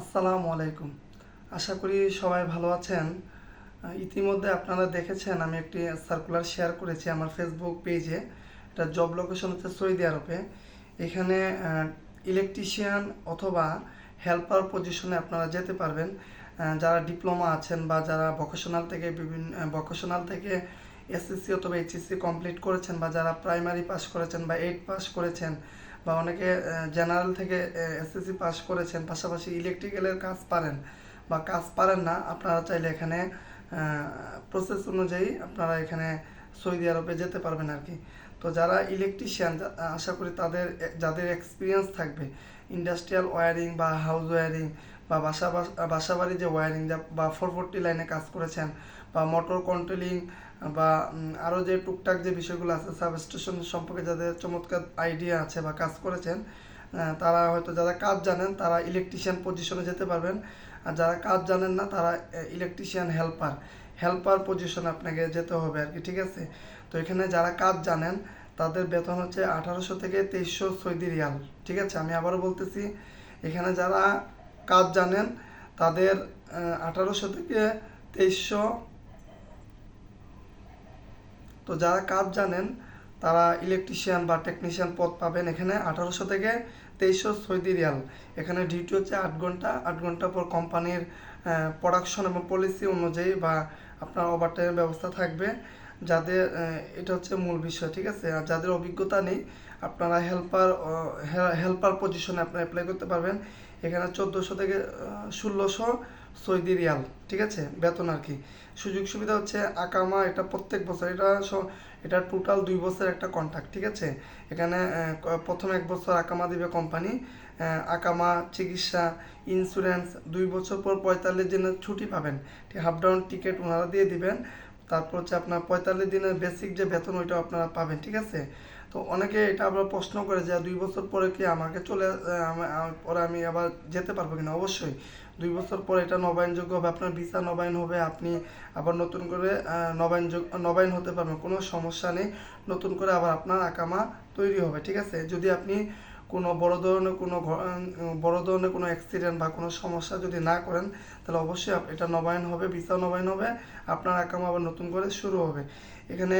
আসসালামু আলাইকুম। আশা করি সবাই ভালো আছেন। ইতিমধ্যে আপনারা দেখেছেন আমি একটি সার্কুলার শেয়ার করেছি আমার ফেসবুক পেজে এটা জব লোকেশন হচ্ছে সৌদি আরবে। এখানে ইলেকট্রিশিয়ান অথবা হেল্পার পজিশনে আপনারা যেতে পারবেন। যারা ডিপ্লোমা আছেন বা যারা ভোকেশনাল থেকে বিভিন্ন ভোকেশনাল থেকে এসএসসি অথবা এইচএসসি কমপ্লিট করেছেন বা যারা প্রাইমারি পাস করেছেন বা এইট পাস করেছেন বা অনেকে জেনারেল থেকে এসএসসি পাস করেছেন, পাশাপাশি ইলেকট্রিক্যালের কাজ পারেন বা কাজ পারেন না, আপনারা চাইলে এখানে প্রসেস অনুযায়ী আপনারা এখানে সৌদি আরবে যেতে পারবেন আর কি তো যারা ইলেকট্রিশিয়ান আশা করি তাদের যাদের এক্সপিরিয়েন্স থাকবে ইন্ডাস্ট্রিয়াল ওয়ারিং বা হাউস ওয়ারিং বা বাসা বাসাবাড়ি বাসা বাড়ি যে ওয়্যারিং বা ফোর ফোরটি লাইনে কাজ করেছেন বা মোটর কন্ট্রোলিং বা আরও যে টুকটাক যে বিষয়গুলো আছে সাবস্টেশন সম্পর্কে যাদের চমৎকার আইডিয়া আছে বা কাজ করেছেন তারা হয়তো যারা কাজ জানেন, তারা ইলেকট্রিশিয়ান পজিশনে যেতে পারবেন। আর যারা কাজ জানেন না, তারা ইলেকট্রিশিয়ান হেল্পার হেল্পার পজিশনে আপনাকে যেতে হবে আর কি, ঠিক আছে? তো এখানে যারা কাজ জানেন, তাদের বেতন হচ্ছে আঠারোশো থেকে তেইশশো সৌদি রিয়াল, ঠিক আছে? আমি আবারও বলতেছি, এখানে যারা কাজ জানেন, তাদের আঠারোশো থেকে তেইশশো তো যারা কাজ জানেন, তারা ইলেকট্রিশিয়ান বা টেকনিশিয়ান পদ পাবেন এখানে আঠারোশো থেকে তেইশশো সৌদি রিয়াল। এখানে ডিউটি হচ্ছে আট ঘণ্টা। আট ঘণ্টা পর কোম্পানির প্রোডাকশন এবং পলিসি অনুযায়ী বা আপনার ওভারটাইমের ব্যবস্থা থাকবে। যাদের এটা হচ্ছে মূল বিষয়, ঠিক আছে? আর যাদের অভিজ্ঞতা নেই, আপনারা হেল্পার হেল্পার পজিশনে আপনারা অ্যাপ্লাই করতে পারবেন। এখানে চোদ্দোশো থেকে ষোলোশো সৌদি রিয়াল, ঠিক আছে? বেতন আর কি। সুযোগ সুবিধা হচ্ছে আকামা, এটা প্রত্যেক বছর, এটা এটা টোটাল দুই বছর একটা কন্ট্রাক্ট ঠিক আছে? এখানে প্রথম এক বছর আকামা দিবে কোম্পানি আকামা চিকিৎসা ইন্স্যুরেন্স দুই বছর পর পঁয়তাল্লিশ দিনের ছুটি পাবেন। হাফ ডাউন টিকিট ওনারা দিয়ে দিবেন। তারপর হচ্ছে আপনার পঁয়তাল্লিশ দিনের বেসিক যে বেতন ওইটা আপনারা পাবেন, ঠিক আছে? তো অনেকে এটা আবার প্রশ্ন করে যে দুই বছর পরে কি আমাকে চলে পরে আমি আবার যেতে পারব কিনা? অবশ্যই। দুই বছর পরে এটা নবায়নযোগ্য হবে, আপনার ভিসা নবায়ন হবে, আপনি আবার নতুন করে নবায়নযোগ্য নবায়ন হতে পারবেন, কোনো সমস্যা নেই। নতুন করে আবার আপনার আকামা তৈরি হবে, ঠিক আছে? যদি আপনি কোনো বড় ধরনের কোনো বড় ধরনের কোনো অ্যাক্সিডেন্ট বা কোনো সমস্যা যদি না করেন, তাহলে অবশ্যই এটা নবায়ন হবে, ভিসা নবায়ন হবে, আপনার আকামা আবার নতুন করে শুরু হবে। এখানে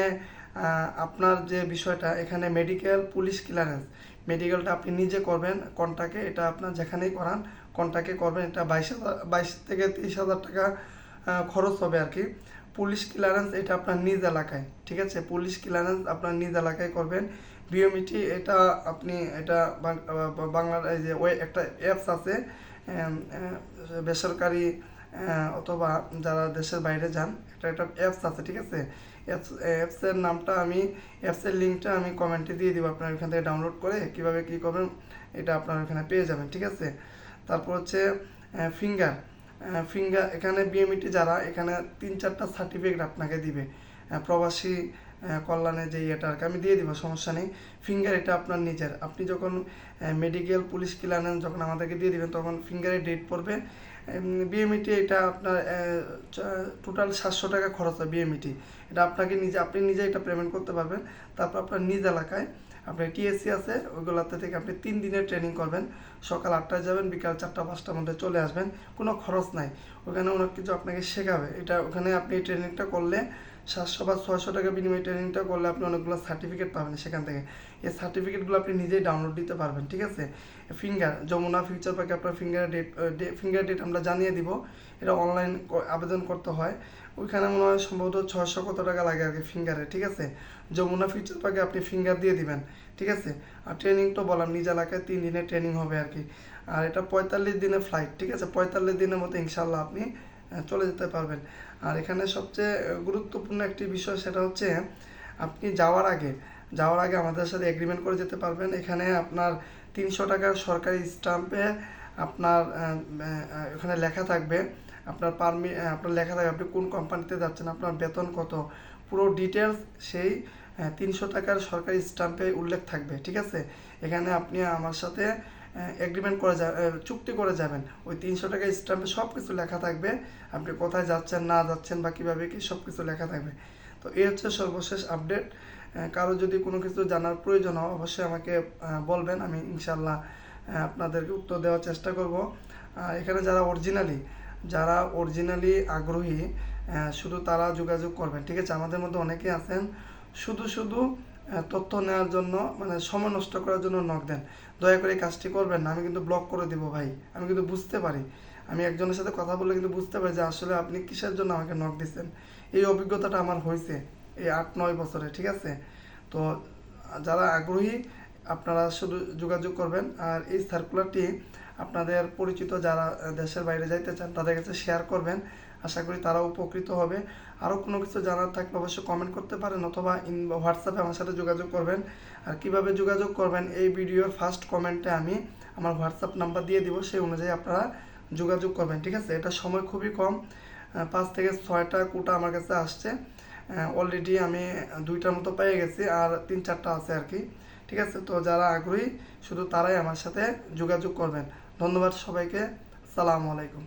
আপনার যে বিষয়টা, এখানে মেডিকেল পুলিশ ক্লিয়ারেন্স মেডিকেলটা আপনি নিজে করবেন কন্টাকে এটা আপনার যেখানেই করান কন্টাকে করবেন, এটা বাইশ হাজার, বাইশ থেকে তিরিশ হাজার টাকা খরচ হবে আর কি। পুলিশ ক্লিয়ারেন্স এটা আপনার নিজ এলাকায়, ঠিক আছে? পুলিশ ক্লিয়ারেন্স আপনার নিজ এলাকায় করবেন। বিওমিটি এটা আপনি, এটা বাংলার এই যে ওয়ে, একটা অ্যাপস আছে বেসরকারি অথবা যারা দেশের বাইরে যান, একটা একটা অ্যাপস আছে, ঠিক আছে? অ্যাপস অ্যাপসের নামটা আমি অ্যাপসের লিঙ্কটা আমি কমেন্টে দিয়ে দিব, আপনার এখান থেকে ডাউনলোড করে কীভাবে কী করবেন, এটা আপনার এখানে পেয়ে যাবেন, ঠিক আছে? তারপর হচ্ছে ফিঙ্গার ফিঙ্গার এখানে বিএমইটি যারা, এখানে তিন, চারটা সার্টিফিকেট আপনাকে দিবে। প্রবাসী কল্যাণে যে ইয়েটা আর কি, আমি দিয়ে দিব, সমস্যা নেই। ফিঙ্গার এটা আপনার নিজের। আপনি যখন মেডিকেল পুলিশ ক্লিয়ারেন্স যখন আমাদেরকে দিয়ে দিবেন, তখন ফিঙ্গারে ডেট পড়বে। বিএমইটি এটা আপনার টোটাল সাতশো টাকা খরচ হয় বিএমইটি এটা আপনাকে নিজে, আপনি নিজে এটা পেমেন্ট করতে পারবেন। তারপর আপনার নিজ এলাকায় আপনার টিএসসি আছে, ওইগুলোতে থেকে আপনি তিন দিনের ট্রেনিং করবেন। সকাল আটটায় যাবেন, বিকাল চারটা, পাঁচটার মধ্যে চলে আসবেন। কোনো খরচ নাই। ওখানে অনেক কিছু আপনাকে শেখাবে। এটা ওখানে আপনি ট্রেনিংটা করলে সাতশো বা ছয়শো টাকা বিনিময়ে ট্রেনিংটা করলে আপনি অনেকগুলো সার্টিফিকেট পাবেন সেখান থেকে। এই সার্টিফিকেটগুলো আপনি নিজেই ডাউনলোড দিতে পারবেন, ঠিক আছে? ফিঙ্গার যমুনা ফিউচার পার্কে আপনার ফিঙ্গার ডেট ফিঙ্গার ডেট আমরা জানিয়ে দিব। এটা অনলাইন আবেদন করতে হয়। ওইখানে মনে হয় সম্ভবত ছয়শো কত টাকা লাগে আর কি ফিঙ্গারে ঠিক আছে? যমুনা ফিউচার পার্কে আপনি ফিঙ্গার দিয়ে দিবেন, ঠিক আছে? আর ট্রেনিং তো বললাম, নিজ এলাকায় তিন দিনের ট্রেনিং হবে আর কি। আর এটা পঁয়তাল্লিশ দিনের ফ্লাইট ঠিক আছে? পঁয়তাল্লিশ দিনের মতো ইনশাল্লাহ আপনি চলে যেতে পারবেন। আর এখানে সবচেয়ে গুরুত্বপূর্ণ একটি বিষয় সেটা হচ্ছে, আপনি যাওয়ার আগে যাওয়ার আগে আমাদের সাথে এগ্রিমেন্ট করে যেতে পারবেন। এখানে আপনার তিনশো টাকার সরকারি স্টাম্পে আপনার এখানে লেখা থাকবে, আপনার পারমি আপনার লেখা থাকবে, আপনি কোন কোম্পানিতে যাচ্ছেন, আপনার বেতন কত? পুরো ডিটেলস সেই তিনশো টাকার সরকারি স্টাম্পে উল্লেখ থাকবে, ঠিক আছে? এখানে আপনি আমার সাথে এগ্রিমেন্ট করে যা চুক্তি করে যাবেন। ওই তিনশো টাকা স্টাম্পে সব কিছু লেখা থাকবে। আপনি কোথায় যাচ্ছেন, না যাচ্ছেন বা কীভাবে কি সব কিছু লেখা থাকবে। তো এই হচ্ছে সর্বশেষ আপডেট কারও যদি কোনো কিছু জানার প্রয়োজন হয়, অবশ্যই আমাকে বলবেন। আমি ইনশাল্লাহ আপনাদেরকে উত্তর দেওয়ার চেষ্টা করব। এখানে যারা অরিজিনালি যারা অরিজিনালি আগ্রহী শুধু তারা যোগাযোগ করবেন। ঠিক আছে? আমাদের মধ্যে অনেকেই আছেন। শুধু শুধু তথ্য নেওয়ার জন্য মানে সময় নষ্ট করার জন্য নক দেন। দয়া করে এই কাজটি করবেন না, আমি কিন্তু ব্লক করে দিব ভাই, আমি কিন্তু বুঝতে পারি। আমি একজনের সাথে কথা বললে কিন্তু বুঝতে পারি যে আসলে আপনি কিসের জন্য আমাকে নক দিচ্ছেন। এই অভিজ্ঞতাটা আমার হয়েছে এই আট, নয় বছরে, ঠিক আছে? তো যারা আগ্রহী, আপনারা শুধু যোগাযোগ করবেন। আর এই সার্কুলারটি আপনাদের পরিচিত যারা দেশের বাইরে যাইতে চান, তাদের কাছে শেয়ার করবেন। আশা করি তারা উপকৃত হবে। আরও কোনো কিছু জানার থাকলে অবশ্যই কমেন্ট করতে পারেন অথবা ইন হোয়াটসঅ্যাপে আমার সাথে যোগাযোগ করবেন। আর কীভাবে যোগাযোগ করবেন এই ভিডিওর ফার্স্ট কমেন্টে আমি আমার হোয়াটসঅ্যাপ নাম্বার দিয়ে দিব, সেই অনুযায়ী আপনারা যোগাযোগ করবেন, ঠিক আছে? এটা সময় খুবই কম। পাঁচ থেকে ছয়টা কোটা আমার কাছে আসছে। অলরেডি আমি দুইটার মতো পেয়ে গেছি আর তিন চারটা আছে আর কি, ঠিক আছে? তো যারা আগ্রহী, শুধু তারাই আমার সাথে যোগাযোগ করবেন। ধন্যবাদ সবাইকে। সালামু আলাইকুম।